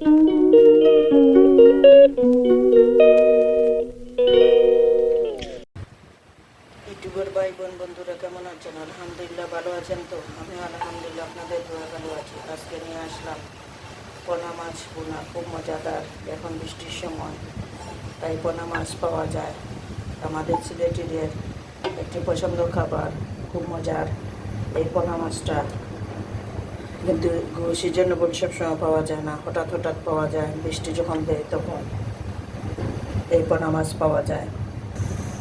ইউটিউবের ভাই বোন বন্ধুরা কেমন আছেন? আলহামদুলিল্লাহ ভালো আছেন তো? আমি আলহামদুলিল্লাহ আপনাদের দোয়া ভালো আছি। আজকে নিয়ে আসলাম পোনা মাছ পোনা খুব মজাদার, এখন বৃষ্টির সময়। তাই পোনা মাছ পাওয়া যায়। আমাদের সিলেটিদের একটি পছন্দ খাবার, খুব মজার। এই পোনা মাছটা কিন্তু সিজনে বলে সবসময় পাওয়া যায় না। হঠাৎ হঠাৎ পাওয়া যায়, বৃষ্টি যখন দেয় তখন। এই পোনা মাছ পাওয়া যায়।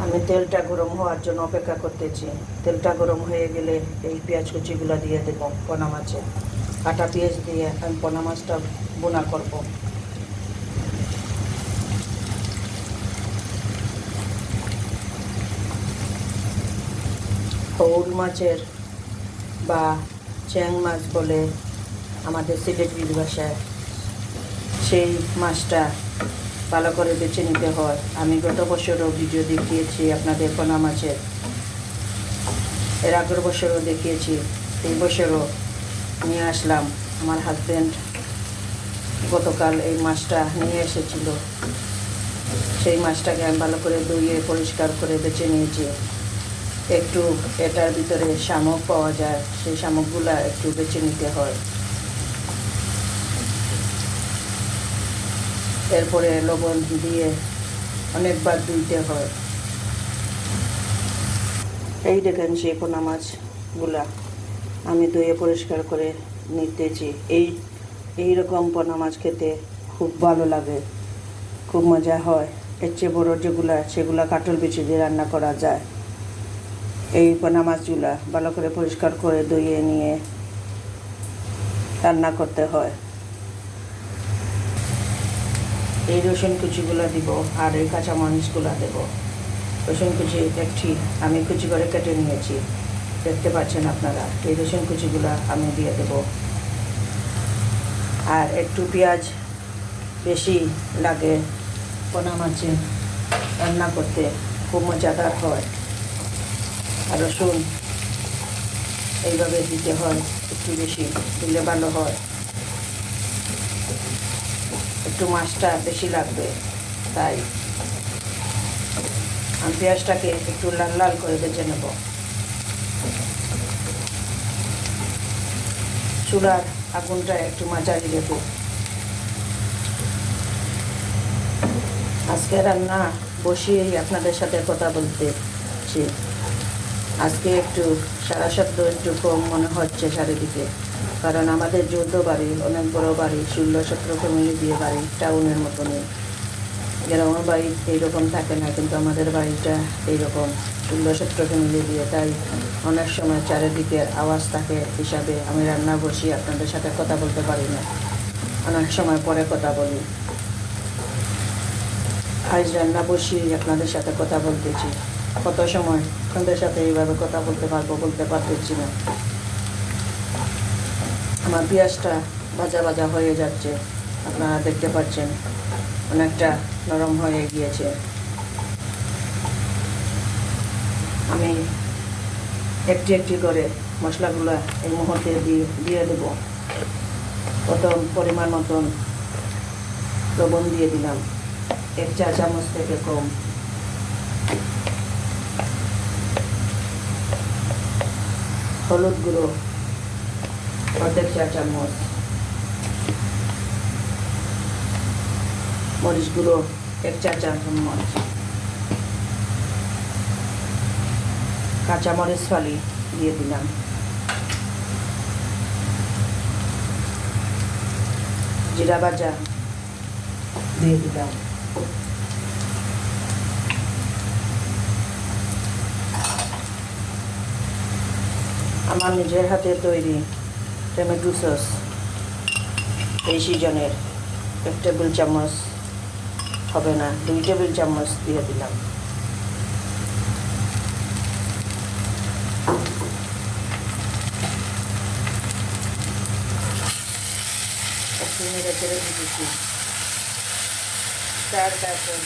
আমি তেলটা গরম হওয়ার জন্য অপেক্ষা করতেছি। তেলটা গরম হয়ে গেলে এই পেঁয়াজ কুচিগুলো দিয়ে দেবো পোনা মাছে কাটা পেঁয়াজ দিয়ে আমি পোনা মাছটা বোনা করব। শৌল মাছের বা চ্যাং মাছ বলে আমাদের সিলেটি ভাষায় সেই মাছটা ভালো করে বেছে নিতে হয়। আমি গত বছরও ভিডিও দেখিয়েছি আপনাদের পোনা মাছের। এর আগের বছরও দেখিয়েছি। এই বছরও নিয়ে আসলাম। আমার হাজব্যান্ড গতকাল এই মাছটা নিয়ে এসেছিল। সেই মাছটাকে আমি ভালো করে ধুয়ে পরিষ্কার করে বেছে নিয়েছি। একটু এটার ভিতরে শামুক পাওয়া যায়, সেই শামুকগুলা একটু বেছে নিতে হয়। এরপরে লবণ দিয়ে অনেকবার ধুইতে হয়। এই দেখেন সেই পোনা মাছগুলা। আমি ধুয়ে পরিষ্কার করে নিতেছি। এই এই রকম পোনা মাছ খেতে খুব ভালো লাগে। খুব মজা হয়। এর চেয়ে বড়ো যেগুলা, সেগুলা কাটল বিচি দিয়ে রান্না করা যায়। এই পোনা মাছগুলা ভালো করে পরিষ্কার করে ধুয়ে নিয়ে রান্না করতে হয়। এই রসুন কুচিগুলো দিব আর এই কাঁচা মরিচগুলো দেব। রসুন কুচি একটি আমি কুচি করে কেটে নিয়েছি। দেখতে পাচ্ছেন আপনারা, এই রসুন কুচিগুলো আমি দিয়ে দেব। আর একটু পেঁয়াজ বেশি লাগে পোনা মাছে রান্না করতে খুব মজাদার হয়। রসুন এইভাবে দিতে হয়, একটু বেশি দিলে ভালো হয়। একটু মাছটা বেশি লাগবে, তাই আমি পেঁয়াজটাকে একটু লাল লাল করে বেছে নেব। চুলার আগুনটা একটু মাঝারি রেখে আজকে রান্না বসিয়েই আপনাদের সাথে কথা বলতেছি। আজকে একটু সারা শব্দ একটু কম মনে হচ্ছে চারিদিকে। কারণ আমাদের যৌথ বাড়ি, অনেক বড় বাড়ি, ষোলো সতেরো ফ্যামিলি দিয়ে বাড়ি, টাউনের মতনই। গ্রামের বাড়ি এইরকম থাকে না, কিন্তু আমাদের বাড়িটা এইরকম, ষোলো সতেরো ফ্যামিলি দিয়ে। তাই অনেক সময় চারিদিকে আওয়াজ থাকে হিসাবে আমি রান্না বসি, আপনাদের সাথে কথা বলতে পারি না। অনেক সময় পরে কথা বলি। আজ রান্না বসি আপনাদের সাথে কথা বলতেছি। কত সময় আপনাদের সাথে এইভাবে কথা বলতে পারব বলতে পারতেছি না। আমার পেঁয়াজটা ভাজা ভাজা হয়ে যাচ্ছে, আপনারা দেখতে পাচ্ছেন, অনেকটা নরম হয়ে গিয়েছে। আমি একটি একটি করে মশলাগুলো এই মুহূর্তে দিয়ে দিয়ে দেবো। প্রথম পরিমাণ মতন লবণ দিয়ে দিলাম। এক চা চামচ থেকে কম। হলুদ গুঁড়ো, অর্ধেক চা চামচ, মরিচ গুঁড়ো, এক চা চামচ কাঁচা মরিচ ফালি দিয়ে দিলাম। জিরা ভাজা দিয়ে দিলাম। আমার নিজের হাতে তৈরি টমেটো সস, এই সিজনের এক টেবিল চামচ হবে না, দুই টেবিল চামচ দিয়ে দিলাম। একটু চার কাপের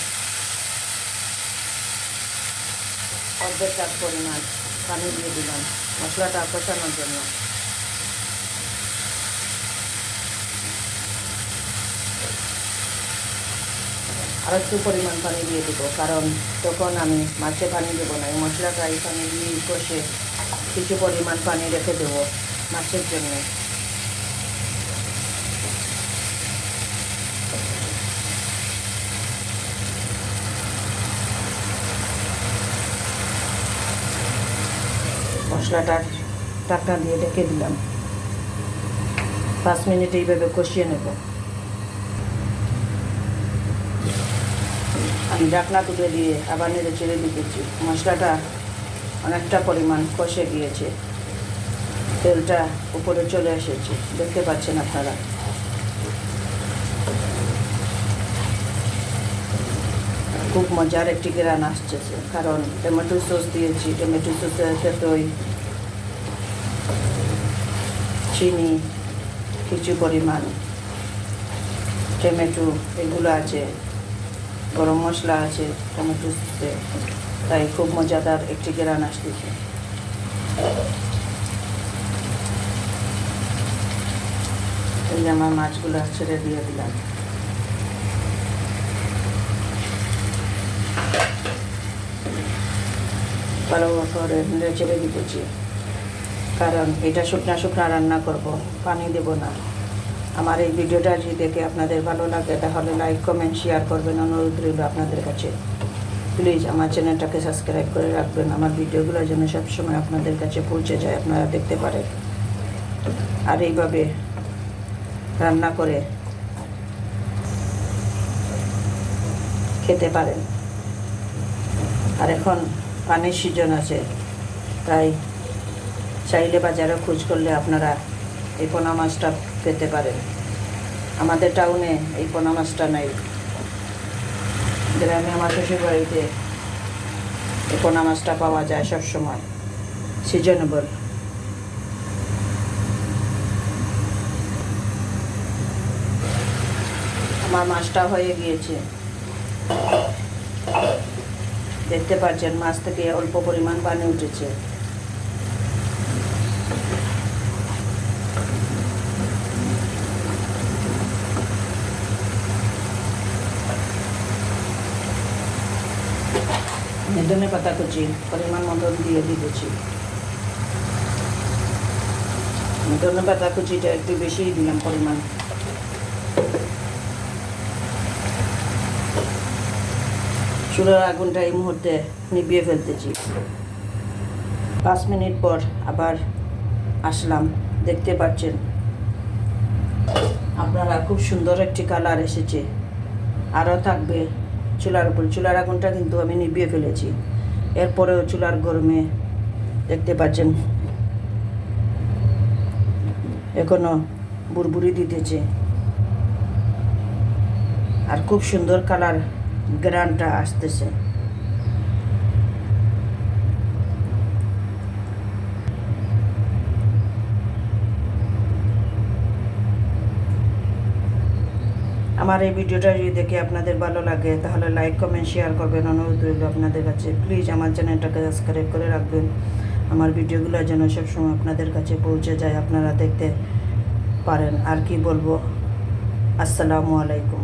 অর্ধেক কাপ পরিমাণ পানি দিয়ে দিলাম মশলাটা কষানোর জন্য। আর একটু পরিমাণ পানি দিয়ে দেবো, কারণ তখন আমি মাছে পানি দেবো না। এই মশলাটা এখানে দিয়ে কষে কিছু পরিমাণ পানি রেখে দেবো মাছের জন্য। মশলাটা ঢাকনা দিয়ে ঢেকে দিলাম। পাঁচ মিনিট এইভাবে কষিয়ে নেব। আমি ঢাকনা তুলে দিয়ে আবার নেড়ে চেড়ে দিতেছি মশলাটা অনেকটা পরিমাণ কষে গিয়েছে। তেলটা উপরে চলে এসেছে, দেখতে পাচ্ছেন আপনারা। খুব মজার একটি গ্রান আসছে, কারণ টমেটো সস দিয়েছি, টমেটো সসের তেতই চিনি কিছু পরিমাণ। টমেটো এগুলো আছে, গরম মশলা আছে, টমেটো তাই খুব মজাদার একটি গ্রান আসতেছে। আমার মাছগুলো ছেড়ে দিয়ে দিলাম। ভালো করে ছেড়ে দিতেছি। কারণ এটা শুকনা শুকনা রান্না করব, পানি দেব না। আমার এই ভিডিওটা যদি দেখে আপনাদের ভালো লাগে, তাহলে লাইক কমেন্ট শেয়ার করবেন। অনুরোধ রইল আপনাদের কাছে। প্লিজ আমার চ্যানেলটাকে সাবস্ক্রাইব করে রাখবেন। আমার ভিডিওগুলো যেন সবসময় আপনাদের কাছে পৌঁছে যায়, আপনারা দেখতে পারেন। আর এইভাবে রান্না করে খেতে পারেন। আর এখন পানির সিজন আছে, তাই চাইলে বাজারে খোঁজ করলে আপনারা এই পোনা মাছটা পেতে পারেন। আমাদের টাউনে এই পোনা মাছটা নাই। গ্রামে আমার শ্বশুর বাড়িতে এই পোনা মাছটা পাওয়া যায় সবসময়। সিজনেবল আমার মাছটা হয়ে গিয়েছে। দেখতে পাচ্ছেন, মাছ থেকে অল্প পরিমাণ পানি উঠেছে। ধনে পাতা কুচি, পরিমাণ মতো দিয়ে দিতেছি ধনে পাতা কুচিটা একটু বেশিই দিলাম পরিমাণ। চুলার আগুনটা এই মুহূর্তে নিভিয়ে ফেলতেছি। পাঁচ মিনিট পর আবার আসলাম, দেখতে পাচ্ছেন। আপনারা খুব সুন্দর একটি কালার এসেছে। আরও থাকবে চুলার উপর, চুলার আগুনটা কিন্তু আমি নিভিয়ে ফেলেছি। এরপরেও চুলার গরমে দেখতে পাচ্ছেন, এখনও বুড়বুড়ি দিতেছে। আর খুব সুন্দর কালার গ্রানটা আসতেছে। আমার এই ভিডিওটা যদি দেখে আপনাদের ভালো লাগে, তাহলে লাইক কমেন্ট শেয়ার করবেন। অনুরোধ রইল আপনাদের কাছে। প্লিজ আমার চ্যানেলটাকে সাবস্ক্রাইব করে রাখবেন। আমার ভিডিওগুলো যেন সবসময় আপনাদের কাছে পৌঁছে যায়, আপনারা দেখতে পারেন। আর কি বলব? আসসালামু আলাইকুম।